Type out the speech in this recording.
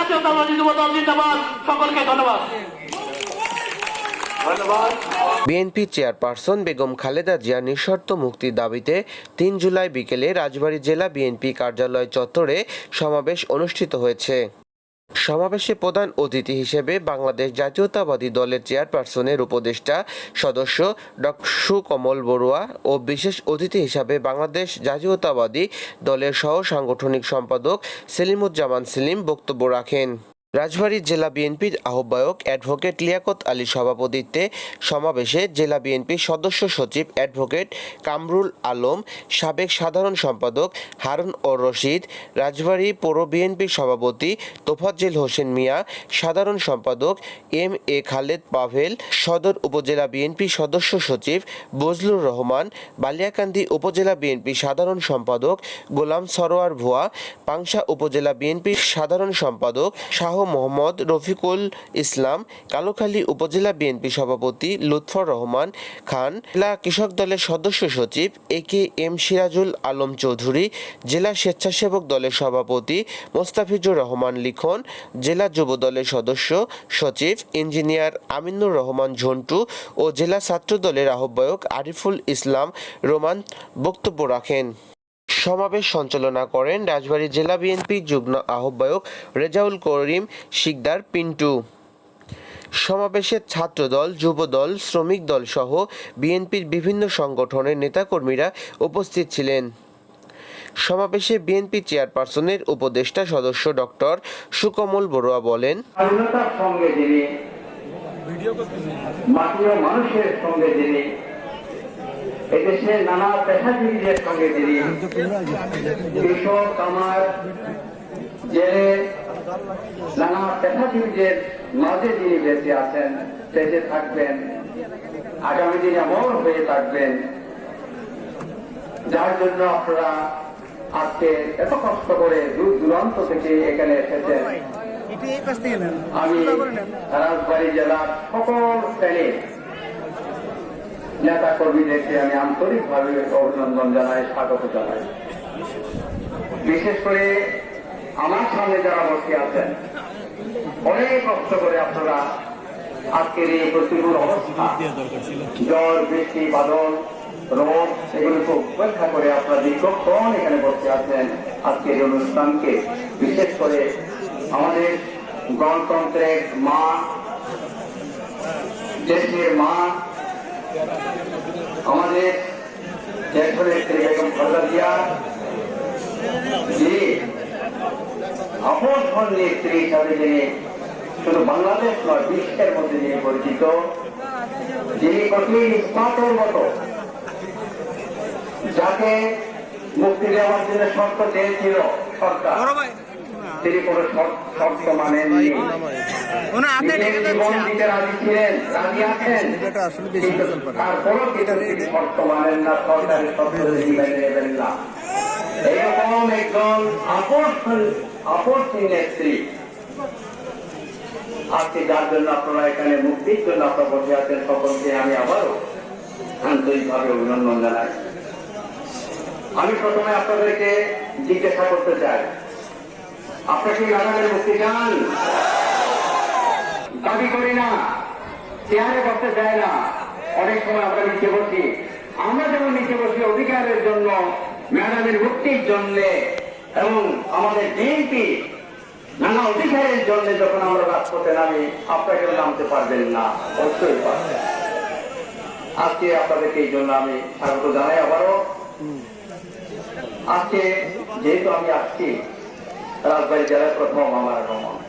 জাতীয়তাবাদী জিন্দাবাদ। সকলকে ধন্যবাদ। ধন্যবাদ। বিএনপি চেয়ারপারসন বেগম খালেদা জিয়া নিঃশর্ত মুক্তির দাবিতে তিন জুলাই বিকেলে রাজবাড়ী জেলা বিএনপি কার্যালয় চত্বরে সমাবেশ অনুষ্ঠিত হয়েছে। সমাবেশে প্রধান অতিথি হিসেবে বাংলাদেশ জাতীয়তাবাদী দলের চেয়ারপারসনের উপদেষ্টা সদস্য ডক্টর সুকমল বড়ুয়া ও বিশেষ অতিথি হিসাবে বাংলাদেশ জাতীয়তাবাদী দলের সহ সাংগঠনিক সম্পাদক সেলিমুজ্জামান সেলিম বক্তব্য রাখেন। রাজবাড়ী জেলা বিএনপির আহ্বায়ক অ্যাডভোকেট লিয়াকত আলীর সভাপতিত্বে সমাবেশে জেলা বিএনপির সদস্য সচিব অ্যাডভোকেট কামরুল আলম, সাবেক সাধারণ সম্পাদক হারুন ও রশিদ, রাজবাড়ী পৌর বিএনপির সভাপতি তোফাজ্জেল হোসেন মিয়া, সাধারণ সম্পাদক এম এ খালেদ পাভেল, সদর উপজেলা বিএনপি সদস্য সচিব বজলুর রহমান, বালিয়াকান্দি উপজেলা বিএনপি সাধারণ সম্পাদক গোলাম সরোয়ার ভুয়া, পাংশা উপজেলা বিএনপির সাধারণ সম্পাদক শাহ মোহাম্মদ রফিকুল ইসলাম, কালোখালী উপজেলা বিএনপি সভাপতি লুৎফর রহমান খান, জেলা কৃষক দলের সদস্য সচিব A K M Sirajul Alam Chowdhury, জেলা স্বেচ্ছাসেবক দলের সভাপতি মোস্তাফিজুর রহমান লিখন, জেলা যুব দলের সদস্য সচিব ইঞ্জিনিয়ার আমিনুর রহমান ঝন্টু ও জেলা ছাত্র দলের আহ্বায়ক আরিফুল ইসলাম রোমান বক্তব্য রাখেন। সমাবেশ সঞ্চালনা করেন রাজবাড়ী জেলা বিএনপি যুগ্ম আহ্বায়ক রেজাউল করিম শিকদার পিন্টু। সমাবেশে ছাত্রদল, যুবদল, শ্রমিক দল সহ বিএনপির বিভিন্ন সংগঠনের নেতাকর্মীরা উপস্থিত ছিলেন। সমাবেশে বিএনপি চেয়ারপারসনের উপদেষ্টা সদস্য ডক্টর সুকমল বড়ুয়া বলেন মানুষের সঙ্গে যিনি এদেশের নানা পেশাজীবীদের সঙ্গে যিনি কৃষক কামার জেলে নানা পেশাজীবীদের মাঝে যিনি বেঁচে আছেন বেঁচে থাকবেন আগামী দিনে অমর হয়ে থাকবেন। যার জন্য আপনারা আজকে এত কষ্ট করে দূর দূরান্ত থেকে এখানে এসেছেন। আমি রাজবাড়ী জেলার সকল শ্রেণির নেতা কর্মীদেরকে আমি আন্তরিকভাবে অভিনন্দন জানাই, স্বাগত জানাই। বিশেষ করে আমার সামনে যারা বসে আছেন, অনেক কষ্ট করে আপনারা আজকের এই প্রতিকূল অবস্থা, জ্বর, বৃষ্টি, বাদল, রোগ এগুলোকে উপেক্ষা করে আপনারা দীর্ঘক্ষণ এখানে বসে আছেন আজকের এই অনুষ্ঠানকে। বিশেষ করে আমাদের গণতন্ত্রের মা, দেশের মা আমাদের আপন নেত্রী হিসাবে যিনি শুধু বাংলাদেশ নয়, বিশ্বের মধ্যে যিনি পরিচিত, যিনি কঠিন ইস্পাতের মতো যাকে মুক্তি দেওয়ার জন্য শর্ত চেয়েছিল সরকার। তিনি কোনো শর্ত- মানেননি জীবন দিতে রাজি ছিলেন রাজি আছেন। তারপরও কিন্তু তিনি শর্ত মানেন না সরকারের মেনে নেবেন না। এরকম একজন আকর্ষণ নেত্রী আজকে যার জন্য আপনারা এখানে মুক্তির জন্য আপনারা বসে আছেন। সকলকে আমি আবারও আন্তরিকভাবে অভিনন্দন জানাই। আমি প্রথমে আপনাদেরকে জিজ্ঞাসা করতে চাই আপনারা কি নাগালের মুক্তি চান? দাবি করি না। চেয়ারে বসতে চায় না। অনেক সময় আমরা নিচে বসি। আমরা যেমন নিচে বসি, অধিকারের জন্য, ম্যাডামের মুক্তির জন্য, এবং আমাদের বিএনপি নানা অধিকারের জন্য যখন আমরা রাজপথে নামি, আপনাকে নামতে পারবেন না। অবশ্যই পারবেন। আজকে আপনাদেরকে এই জন্য আমি স্বাগত জানাই আবারও। আজকে যেহেতু আমি আসছি রাজবাড়ী জেলায় প্রথম আমার ভ্রমণ